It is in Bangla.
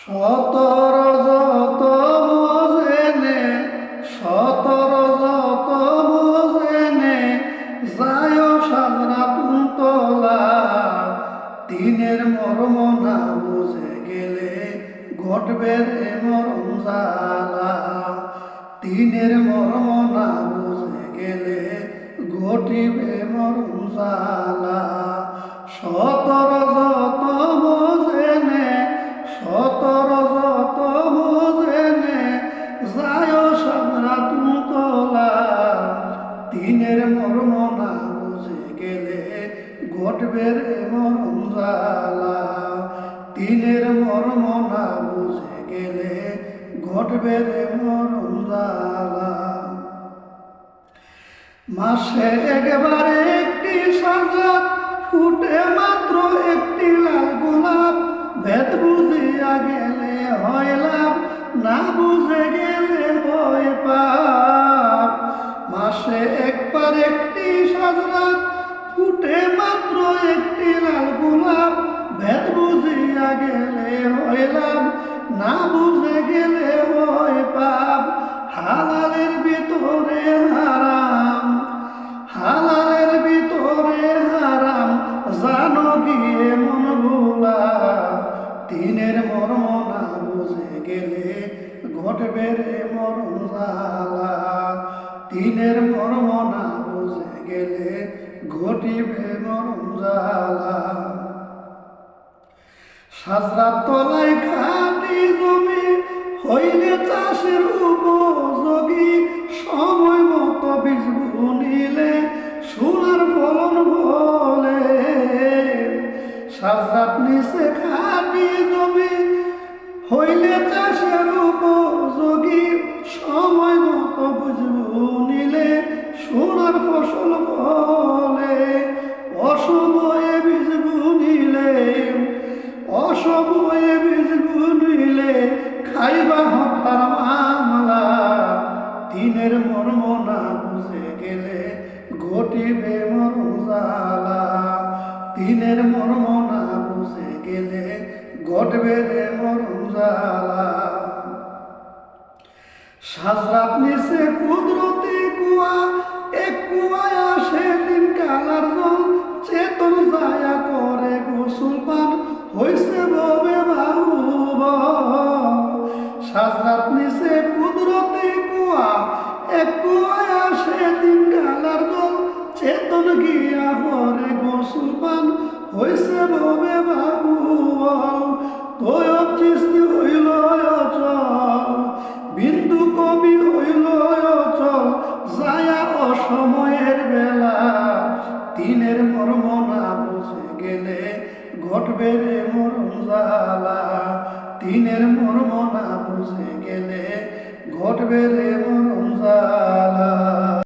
সতর যত বোঝেনে সতর যত বোঝেনে যায় সাজরা তুন্তলা দিনের মর্ম না বুঝে গেলে ঘটবে রে মরম জ্বালা। দিনের মর্ম না বুঝে গেলে ঘটিবে মরম জ্বালা। দিনের মর্ম না বুঝে গেলে ঘটবে রে মরম জ্বালা। দিনের মর্ম না বুঝে গেলে ঘটবে রে মরম মাসে একবারে একটি সাজা ফুটে মাত্র একটি লাল গোলাপ। ভেদ বুঝিয়া গেলে হয় লাভ, না বুঝে গেলে হয় পাপ। না বুঝে গেলে হয় পাপ হালালের ভিতরে হারাম। হালালের ভিতরে হারাম, জানো গিয়ে মন ভোলা? দিনের মর্ম না বুঝে গেলে ঘটবে রে মরম জ্বালা। দিনের মর্ম না বুঝে গেলে ঘটিবে মরম জ্বালা। সাজরার তলায় খাটি জমি, হইলে চাষের উপযোগী সময় মতো বীজ বুনিলে, সোনার ফলন বলে। সাজরাত নিচে খাটি জমি, হইলে চাষের উপযোগী সময় মতো বুঝবু নিলে সোনার ফসল ফলে অসময়ে দিনের মর্ম না বুঝে গেলে ঘটিবে মরম উজালা দিনের মর্ম না বুঝে গেলে ঘটবে রে মরম জ্বালা সাজরাত নিচে কুদরতি কুয়া, এক কুয়ায় আসে দিন কালার দিন কালার জল চেতন গিয়া করে গোসল পান। হইছে ববে বাহুব তোয় চিস্তি হইল চল বিন্দু কবি হইল চল যায়া অসময়ের বেলা। দিনের মর্ম না বুঝে গেলে ঘটবে রে মরম জ্বালা। দিনের মর্ম না বুঝে গেলে ঘটবে রে মরম জ্বালা।